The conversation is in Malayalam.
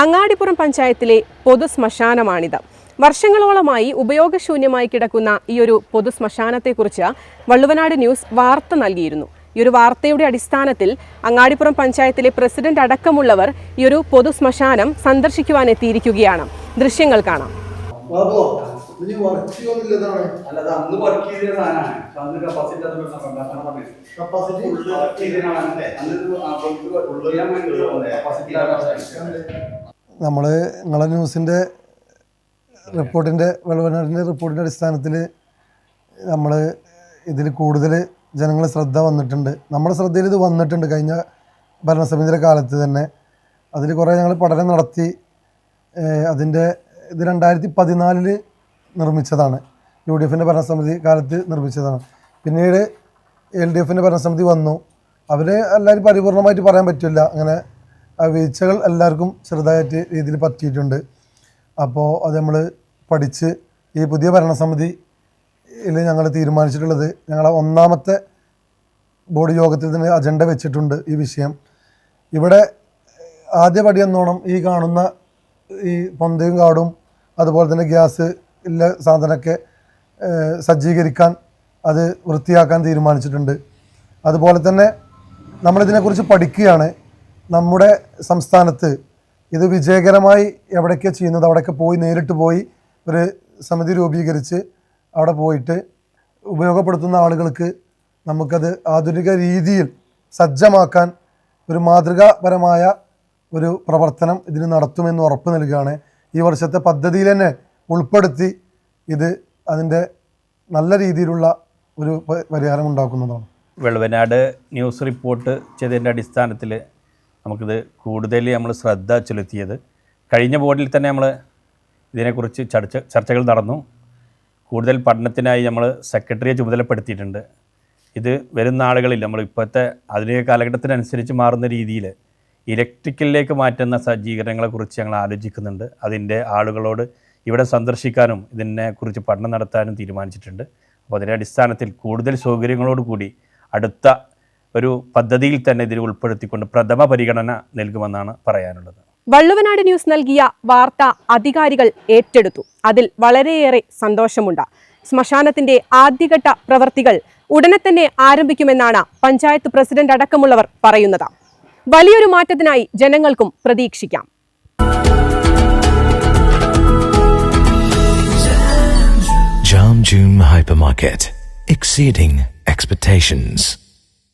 അങ്ങാടിപ്പുറം പഞ്ചായത്തിലെ പൊതു ശ്മശാനമാണിത്. വർഷങ്ങളോളമായി ഉപയോഗശൂന്യമായി കിടക്കുന്ന ഈ ഒരു പൊതു ശ്മശാനത്തെക്കുറിച്ച് വള്ളുവനാട് ന്യൂസ് വാർത്ത നൽകിയിരുന്നു. ഈ ഒരു വാർത്തയുടെ അടിസ്ഥാനത്തിൽ അങ്ങാടിപ്പുറം പഞ്ചായത്തിലെ പ്രസിഡന്റ് അടക്കമുള്ളവർ ഈ ഒരു പൊതു ശ്മശാനം സന്ദർശിക്കുവാൻ എത്തിയിരിക്കുകയാണ്. ദൃശ്യങ്ങൾ കാണാം. ഇനി വർക്ക് ചെയ്യുന്നില്ലതാണ് അല്ലാതെ അന്ന് വർക്ക് ചെയ്ത സാധനമാണ്. അന്ന് അത് കപ്പാസിറ്റി നമ്മൾ നിങ്ങളെ ന്യൂസിന്റെ റിപ്പോർട്ടിന്റെ വെളുവനാടിന്റെ റിപ്പോർട്ടിന്റെ അടിസ്ഥാനത്തിൽ നമ്മൾ ഇതിൽ കൂടുതൽ ജനങ്ങൾ ശ്രദ്ധ വന്നിട്ടുണ്ട്. നമ്മുടെ ശ്രദ്ധയിൽ ഇത് വന്നിട്ടുണ്ട് കഴിഞ്ഞ ഭരണസമിതിയുടെ കാലത്ത് തന്നെ. അതിൽ കുറേ ഞങ്ങൾ പഠനം നടത്തി അതിന്റെ ഇത് രണ്ടായിരത്തി പതിനാലിൽ നിർമ്മിച്ചതാണ്. യു ഡി എഫിന്റെ ഭരണസമിതി കാലത്ത് നിർമ്മിച്ചതാണ്. പിന്നീട് എൽ ഡി എഫിന്റെ ഭരണസമിതി വന്നു. അവർ എല്ലാവരും പരിപൂർണമായിട്ട് പറയാൻ പറ്റില്ല. അങ്ങനെ വീഴ്ചകൾ എല്ലാവർക്കും ചെറുതായിട്ട് രീതിയിൽ പറ്റിയിട്ടുണ്ട്. അപ്പോൾ അത് നമ്മൾ പഠിച്ച് ഈ പുതിയ ഭരണസമിതിയിൽ ഞങ്ങൾ തീരുമാനിച്ചിട്ടുള്ളത് ഞങ്ങളെ ഒന്നാമത്തെ ബോർഡ് യോഗത്തിൽ തന്നെ അജണ്ട വെച്ചിട്ടുണ്ട് ഈ വിഷയം. ഇവിടെ ആദ്യ പടി എന്നോണം ഈ കാണുന്ന ഈ പൊന്തയും കാടും അതുപോലെ തന്നെ ഗ്യാസ് ഇല്ല സാധനമൊക്കെ സജ്ജീകരിക്കാൻ അത് വൃത്തിയാക്കാൻ തീരുമാനിച്ചിട്ടുണ്ട്. അതുപോലെ തന്നെ നമ്മളിതിനെക്കുറിച്ച് പഠിക്കുകയാണ്. നമ്മുടെ സംസ്ഥാനത്ത് ഇത് വിജയകരമായി എവിടെയൊക്കെ ചെയ്യുന്നത്? അവിടെയൊക്കെ പോയി നേരിട്ട് പോയി ഒരു സമിതി രൂപീകരിച്ച് അവിടെ പോയിട്ട് ഉപയോഗപ്പെടുത്തുന്ന ആളുകൾക്ക് നമുക്കത് ആധുനിക രീതിയിൽ സജ്ജമാക്കാൻ ഒരു മാതൃകാപരമായ ഒരു പ്രവർത്തനം ഇതിന് നടത്തുമെന്ന് ഉറപ്പ് നൽകുകയാണ്. ഈ വർഷത്തെ പദ്ധതിയിൽ തന്നെ ഉൾപ്പെടുത്തി ഇത് അതിന്റെ നല്ല രീതിയിലുള്ള ഒരു പരിഹാരം ഉണ്ടാക്കുന്നതാണ്. വെളുവനാട് ന്യൂസ് റിപ്പോർട്ട് ചെയ്തതിന്റെ അടിസ്ഥാനത്തിൽ നമുക്കിത് കൂടുതൽ നമ്മൾ ശ്രദ്ധ ചെലുത്തിയത്. കഴിഞ്ഞ ബോർഡിൽ തന്നെ നമ്മൾ ഇതിനെക്കുറിച്ച് ചർച്ച ചർച്ചകൾ നടന്നു. കൂടുതൽ പഠനത്തിനായി നമ്മൾ സെക്രട്ടറിയെ ചുമതലപ്പെടുത്തിയിട്ടുണ്ട്. ഇത് വരുന്ന ആളുകളിൽ നമ്മൾ ഇപ്പോഴത്തെ ആധുനിക കാലഘട്ടത്തിനനുസരിച്ച് മാറുന്ന രീതിയിൽ ഇലക്ട്രിക്കലിലേക്ക് മാറ്റുന്ന സജ്ജീകരണങ്ങളെക്കുറിച്ച് ഞങ്ങൾ ആലോചിക്കുന്നുണ്ട്. അതിന്റെ ആളുകളോട് ഇവിടെ സന്ദർശിക്കാനും ഇതിനെക്കുറിച്ച് പഠനം നടത്താനും തീരുമാനിച്ചിട്ടുണ്ട്. അപ്പോൾ അതിന്റെ അടിസ്ഥാനത്തിൽ കൂടുതൽ സൗകര്യങ്ങളോട് കൂടി അടുത്ത ഒരു പദ്ധതിയിൽ തന്നെ ഇതിൽ ഉൾപ്പെടുത്തിക്കൊണ്ട് പ്രഥമ പരിഗണന നൽകുമെന്നാണ് പറയാനുള്ളത്. വള്ളുവനാട് ന്യൂസ് നൽകിയ വാർത്ത അധികാരികൾ ഏറ്റെടുത്തു. അതിൽ വളരെയേറെ സന്തോഷമുണ്ട്. ശ്മശാനത്തിന്റെ ആദ്യഘട്ട പ്രവർത്തികൾ ഉടനെ തന്നെ ആരംഭിക്കുമെന്നാണ് പഞ്ചായത്ത് പ്രസിഡന്റ് അടക്കമുള്ളവർ പറയുന്നത്. വലിയൊരു മാറ്റത്തിനായി ജനങ്ങൾക്കും പ്രതീക്ഷിക്കാം. Jam June Hypermarket. Exceeding expectations.